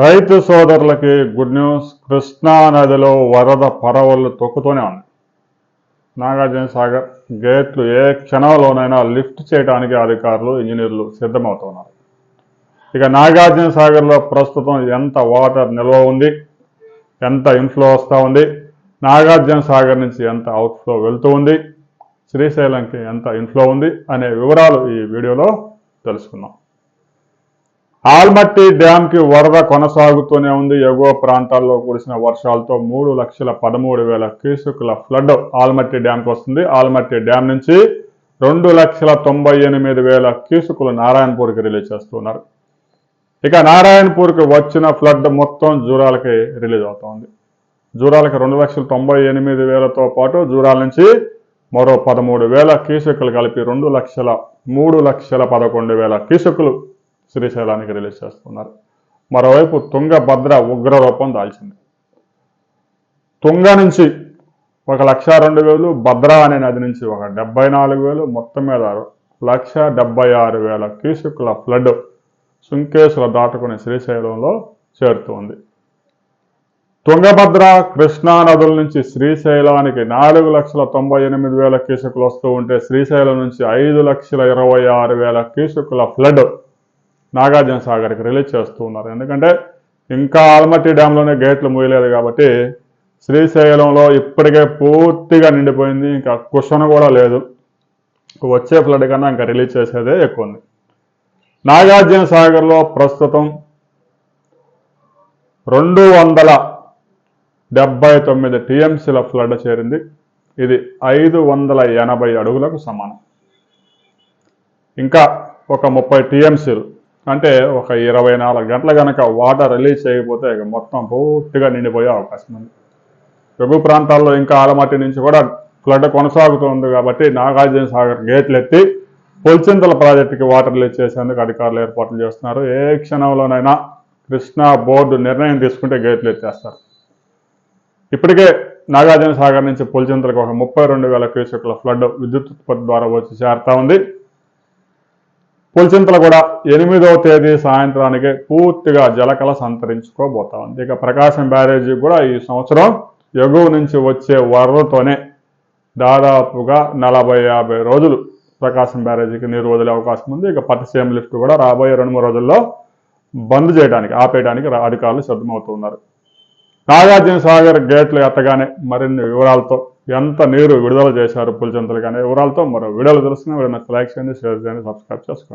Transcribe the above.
రైతు సోదరులకి good news. Krishna నదిలో వరద పరవళ్ళు తొక్కుతూనే ఉంది నాగార్జున సాగర్ గేట్లు ఏ క్షణంలోనైనా లిఫ్ట్ చేయడానికి అధికారులు ఇంజనీర్లు సిద్ధమవుతున్నారు. ఇక నాగార్జున సాగర్లో ప్రస్తుతం ఎంత వాటర్ నిల్వ ఉంది? ఎంత ఇన్ఫ్లో వస్తూ ఉంది? నాగార్జున సాగర్ నుంచి ఎంత అవుట్ఫ్లో వెళ్తూ ఉంది? శ్రీశైలంకి ఎంత ఇన్ఫ్లో ఉంది? అనే వివరాలు ఈ వీడియోలో తెలుసుకుందాం. ఆల్మట్టి డ్యామ్కి వరద కొనసాగుతూనే ఉంది. ఎగువ ప్రాంతాల్లో కురిసిన వర్షాలతో మూడు లక్షల పదమూడు వేల క్యూసెక్కుల ఫ్లడ్ ఆల్మట్టి డ్యామ్కి వస్తుంది. ఆల్మట్టి డ్యామ్ నుంచి రెండు లక్షల తొంభై ఎనిమిది వేల క్యూసుకులు నారాయణపూర్కి రిలీజ్ చేస్తున్నారు. ఇక నారాయణపూర్కి వచ్చిన ఫ్లడ్ మొత్తం జూరాలకి రిలీజ్ అవుతోంది. జూరాలకి రెండు లక్షల తొంభై ఎనిమిది వేలతో పాటు జూరాల నుంచి మరో పదమూడు వేల క్యూసెక్కులు కలిపి రెండు లక్షల మూడు లక్షల పదకొండు వేల క్యూసెక్కులు శ్రీశైలానికి రిలీజ్ చేస్తున్నారు. మరోవైపు తుంగభద్ర ఉగ్ర రూపం దాల్చింది. తుంగ నుంచి ఒక లక్ష రెండు వేలు భద్ర అనే నది నుంచి ఒక డెబ్బై నాలుగు వేలు మొత్తం మీద లక్ష డెబ్బై ఆరు వేల క్యూసెక్కుల ఫ్లడ్ సుంకేసుల దాటుకుని శ్రీశైలంలో చేరుతుంది. తుంగభద్ర కృష్ణా నదుల నుంచి శ్రీశైలానికి నాలుగు లక్షల తొంభై ఎనిమిది వేల కీసుకులు వస్తూ ఉంటే శ్రీశైలం నుంచి ఐదు లక్షల ఇరవై ఆరు వేల కీసుకుల ఫ్లడ్ నాగార్జున సాగర్కి రిలీజ్ చేస్తూ ఉన్నారు. ఎందుకంటే ఇంకా ఆల్మట్టి డ్యాంలోనే గేట్లు మూయలేదు కాబట్టి శ్రీశైలంలో ఇప్పటికే పూర్తిగా నిండిపోయింది. ఇంకా క్వశ్చన్ కూడా లేదు. వచ్చే ఫ్లడ్ కన్నా ఇంకా రిలీజ్ చేసేదే ఎక్కువ ఉంది. నాగార్జున సాగర్లో ప్రస్తుతం రెండు వందల డెబ్బై తొమ్మిది టీఎంసీల ఫ్లడ్ చేరింది. ఇది ఐదు వందల ఎనభై అడుగులకు సమానం. ఇంకా ఒక ముప్పై టీఎంసీలు అంటే ఒక ఇరవై నాలుగు గంటల కనుక వాటర్ రిలీజ్ చేయకపోతే ఇక మొత్తం పూర్తిగా నిండిపోయే అవకాశం ఉంది. ఎగువ ప్రాంతాల్లో ఇంకా ఆలమట్టి నుంచి కూడా ఫ్లడ్ కొనసాగుతుంది కాబట్టి నాగార్జున సాగర్ గేట్లు ఎత్తి పొలిచింతల ప్రాజెక్టుకి వాటర్ రిలీజ్ చేసేందుకు అధికారులు ఏర్పాట్లు చేస్తున్నారు. ఏ క్షణంలోనైనా కృష్ణా బోర్డు నిర్ణయం తీసుకుంటే గేట్లు ఎత్తేస్తారు. ఇప్పటికే నాగార్జున సాగర్ నుంచి పొలిచింతలకు ఒక ముప్పై రెండు వేల క్యూసెక్ల ఫ్లడ్ విద్యుత్ ఉత్పత్తి ద్వారా వచ్చి చేరుతా ఉంది. పులిచింతలు కూడా ఎనిమిదవ తేదీ సాయంత్రానికి పూర్తిగా జలకళ సంతరించుకోబోతా ఉంది ఇక ప్రకాశం బ్యారేజీ కూడా ఈ సంవత్సరం ఎగువ నుంచి వచ్చే వరదతోనే దాదాపుగా నలభై యాభై రోజులు ప్రకాశం బ్యారేజీకి నీరు వదిలే అవకాశం ఉంది. ఇక పట్టిసీఎం లిఫ్ట్ కూడా రాబోయే రెండు మూడు రోజుల్లో బంద్ చేయడానికి ఆపేయడానికి రా- అధికారులు సిద్ధమవుతున్నారు. నాగార్జున సాగర్ గేట్లు ఎత్తగానే మరిన్ని వివరాలతో ఎంత నీరు విడుదల చేశారు పులిచింతలు కానీ వివరాలతో మరో వీడియోలు తెలుసుకుని వీడియో లైక్ చేయండి షేర్ చేయండి సబ్స్క్రైబ్ చేసుకోండి.